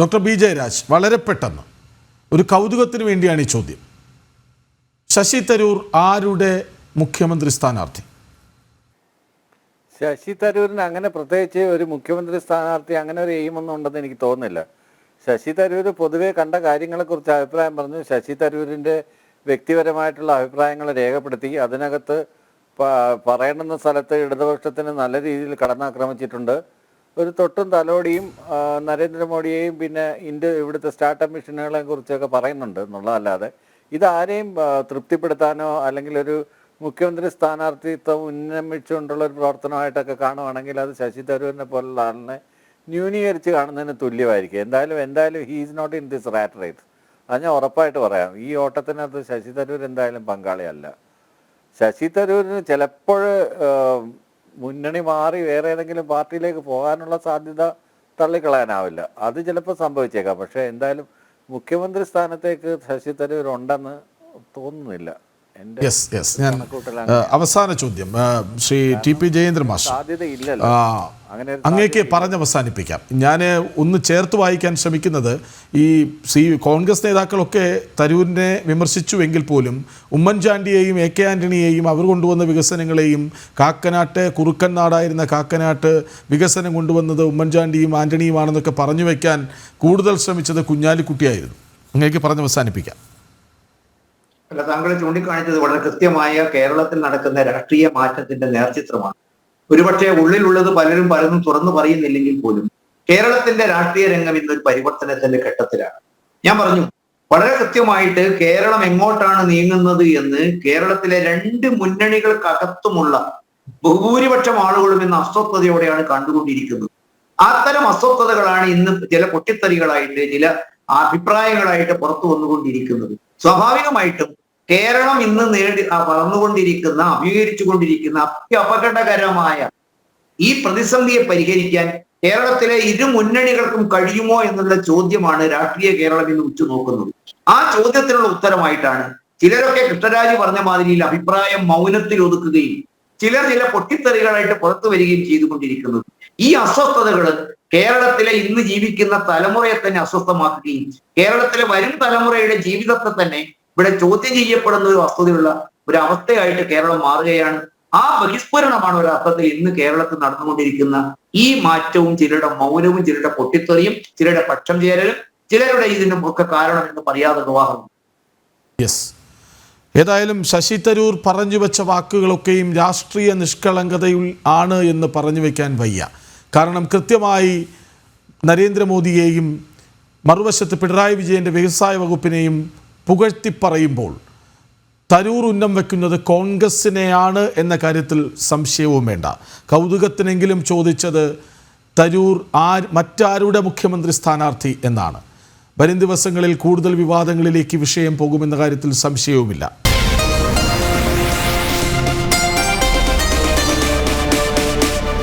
Doctor B Jayaraj വളരെ പെട്ടെന്ന്. ഒരു കൗതുകത്തിന് വേണ്ടിയാണ് ഈ ചോദ്യം. ശശി തരൂർ ആരുടെ മുഖ്യമന്ത്രി സ്ഥാനാർത്ഥി? ശശി തരൂരിന് അങ്ങനെ പ്രത്യേകിച്ച് ഒരു മുഖ്യമന്ത്രി സ്ഥാനാർത്ഥി അങ്ങനെ ഒരു എയിമൊന്നും ഉണ്ടെന്ന് എനിക്ക് തോന്നുന്നില്ല. ശശി തരൂർ പൊതുവെ കണ്ട കാര്യങ്ങളെക്കുറിച്ച് അഭിപ്രായം പറഞ്ഞു ശശി തരൂരിന്റെ വ്യക്തിപരമായിട്ടുള്ള അഭിപ്രായങ്ങൾ രേഖപ്പെടുത്തി അതിനകത്ത് പറയേണ്ടുന്ന സ്ഥലത്ത് ഇടതുപക്ഷത്തിന് നല്ല രീതിയിൽ കടന്നാക്രമിച്ചിട്ടുണ്ട്. ഒരു തൊട്ടും തലോടിയും നരേന്ദ്രമോദിയെയും പിന്നെ ഇന്ത്യ ഇവിടുത്തെ സ്റ്റാർട്ടപ്പ് മിഷനുകളെ കുറിച്ചൊക്കെ പറയുന്നുണ്ട് എന്നുള്ളതല്ലാതെ ഇതാരെയും തൃപ്തിപ്പെടുത്താനോ അല്ലെങ്കിൽ ഒരു മുഖ്യമന്ത്രി സ്ഥാനാർത്ഥിത്വം ഉന്നമിച്ചുകൊണ്ടുള്ള ഒരു പ്രവർത്തനമായിട്ടൊക്കെ കാണുവാണെങ്കിൽ അത് ശശി തരൂരിനെ പോലുള്ള ആളിനെ ന്യൂനീകരിച്ച് കാണുന്നതിന് തുല്യമായിരിക്കും. എന്തായാലും എന്തായാലും he's not in this rat rate അത് ഞാൻ ഉറപ്പായിട്ട് പറയാം. ഈ ഓട്ടത്തിനകത്ത് ശശി തരൂർ എന്തായാലും പങ്കാളിയല്ല. ശശി തരൂരിന് ചിലപ്പോൾ മുന്നണി മാറി വേറെ ഏതെങ്കിലും പാർട്ടിയിലേക്ക് പോകാനുള്ള സാധ്യത തള്ളിക്കളയാനാവില്ല. അത് ചിലപ്പോൾ സംഭവിച്ചേക്കാം. പക്ഷേ എന്തായാലും മുഖ്യമന്ത്രി സ്ഥാനത്തേക്ക് ശശി തരൂർ ഉണ്ടെന്ന് തോന്നുന്നില്ല. യെസ് യെസ് ഞാൻ അവസാന ചോദ്യം. ശ്രീ ടി പി ജയേന്ദ്ര മാഷ്. അങ്ങേക്ക് പറഞ്ഞ് അവസാനിപ്പിക്കാം. ഞാൻ ഒന്ന് ചേർത്ത് വായിക്കാൻ ശ്രമിക്കുന്നത് ഈ സി കോൺഗ്രസ് നേതാക്കളൊക്കെ തരൂരിനെ വിമർശിച്ചുവെങ്കിൽ പോലും ഉമ്മൻചാണ്ടിയെയും എ കെ ആന്റണിയെയും അവർ കൊണ്ടുവന്ന വികസനങ്ങളെയും കാക്കനാട്ട് കുറുക്കൻ നാടായിരുന്ന കാക്കനാട്ട് വികസനം കൊണ്ടുവന്നത് ഉമ്മൻചാണ്ടിയും ആന്റണിയുമാണെന്നൊക്കെ പറഞ്ഞു വയ്ക്കാൻ കൂടുതൽ ശ്രമിച്ചത് കുഞ്ഞാലിക്കുട്ടിയായിരുന്നു. അങ്ങേക്ക് പറഞ്ഞ് അവസാനിപ്പിക്കാം. അല്ല താങ്കൾ ചൂണ്ടിക്കാണിച്ചത് വളരെ കൃത്യമായ കേരളത്തിൽ നടക്കുന്ന രാഷ്ട്രീയ മാറ്റത്തിന്റെ നേർചിത്രമാണ്. ഒരുപക്ഷെ ഉള്ളിലുള്ളത് പലരും പലരും തുറന്നു പറയുന്നില്ലെങ്കിൽ പോലും കേരളത്തിന്റെ രാഷ്ട്രീയ രംഗം ഇന്നൊരു പരിവർത്തനത്തിന്റെ ഘട്ടത്തിലാണ്. ഞാൻ പറഞ്ഞു വളരെ കൃത്യമായിട്ട് കേരളം എങ്ങോട്ടാണ് നീങ്ങുന്നത് എന്ന് കേരളത്തിലെ രണ്ട് മുന്നണികൾക്കകത്തുമുള്ള ബഹുഭൂരിപക്ഷം ആളുകളും ഇന്ന് അസ്വസ്ഥതയോടെയാണ് കണ്ടുകൊണ്ടിരിക്കുന്നത്. അത്തരം അസ്വസ്ഥതകളാണ് ഇന്ന് ചില പൊട്ടിത്തെറികളായിട്ട് ചില അഭിപ്രായങ്ങളായിട്ട് പുറത്തു വന്നുകൊണ്ടിരിക്കുന്നത്. സ്വാഭാവികമായിട്ടും കേരളം ഇന്ന് നേടി വളർന്നുകൊണ്ടിരിക്കുന്ന അഭിമുഖീകരിച്ചുകൊണ്ടിരിക്കുന്ന അത്യപകടകരമായ ഈ പ്രതിസന്ധിയെ പരിഹരിക്കാൻ കേരളത്തിലെ ഇരു മുന്നണികൾക്കും കഴിയുമോ എന്നുള്ള ചോദ്യമാണ് രാഷ്ട്രീയ കേരളം ഇന്ന് ഉറ്റുനോക്കുന്നത്. ആ ചോദ്യത്തിനുള്ള ഉത്തരമായിട്ടാണ് ചിലരൊക്കെ കൃഷ്ണരാജ് പറഞ്ഞ മാതിരിയിൽ അഭിപ്രായം മൗനത്തിൽ ഒതുക്കുകയും ചിലർ ചില പൊട്ടിത്തെറികളായിട്ട് പുറത്തു വരികയും ചെയ്തുകൊണ്ടിരിക്കുന്നത്. ഈ അസ്വസ്ഥതകൾ കേരളത്തിലെ ഇന്ന് ജീവിക്കുന്ന തലമുറയെ തന്നെ അസ്വസ്ഥമാക്കുകയും കേരളത്തിലെ വരും തലമുറയുടെ ജീവിതത്തെ തന്നെ ഇവിടെ ചോദ്യം ചെയ്യപ്പെടുന്ന ഒരു വസ്തുതയുള്ള ഒരു അവസ്ഥയായിട്ട് കേരളം മാറുകയാണ്. ആ ബഹിസ്ഫുരണമാണ് ഒരു അർത്ഥത്തിൽ ഇന്ന് കേരളത്തിൽ നടന്നുകൊണ്ടിരിക്കുന്ന ഈ മാറ്റവും ചിലരുടെ മൗനവും ചിലരുടെ പൊട്ടിത്തെറിയും ചിലരുടെ പക്ഷം ചേരലും ചിലരുടെ ഇതിനും ഒക്കെ കാരണം എന്ന് പറയാതെ വിവാഹം യെസ് ഏതായാലും ശശി തരൂർ പറഞ്ഞു വെച്ച വാക്കുകളൊക്കെയും രാഷ്ട്രീയ നിഷ്കളങ്കതയിൽ ആണ് എന്ന് പറഞ്ഞു വയ്ക്കാൻ വയ്യ. കാരണം കൃത്യമായി നരേന്ദ്രമോദിയെയും മറുവശത്ത് പിണറായി വിജയന്റെ വ്യവസായ വകുപ്പിനെയും പുകഴ്ത്തി പറയുമ്പോൾ തരൂർ ഉന്നം വയ്ക്കുന്നത് കോൺഗ്രസിനെയാണ് എന്ന കാര്യത്തിൽ സംശയവും വേണ്ട. കൗതുകത്തിനെങ്കിലും ചോദിച്ചത് തരൂർ ആ മറ്റാരുടെ മുഖ്യമന്ത്രി സ്ഥാനാർത്ഥി എന്നാണ്. വരും ദിവസങ്ങളിൽ കൂടുതൽ വിവാദങ്ങളിലേക്ക് വിഷയം പോകുമെന്ന കാര്യത്തിൽ സംശയവുമില്ല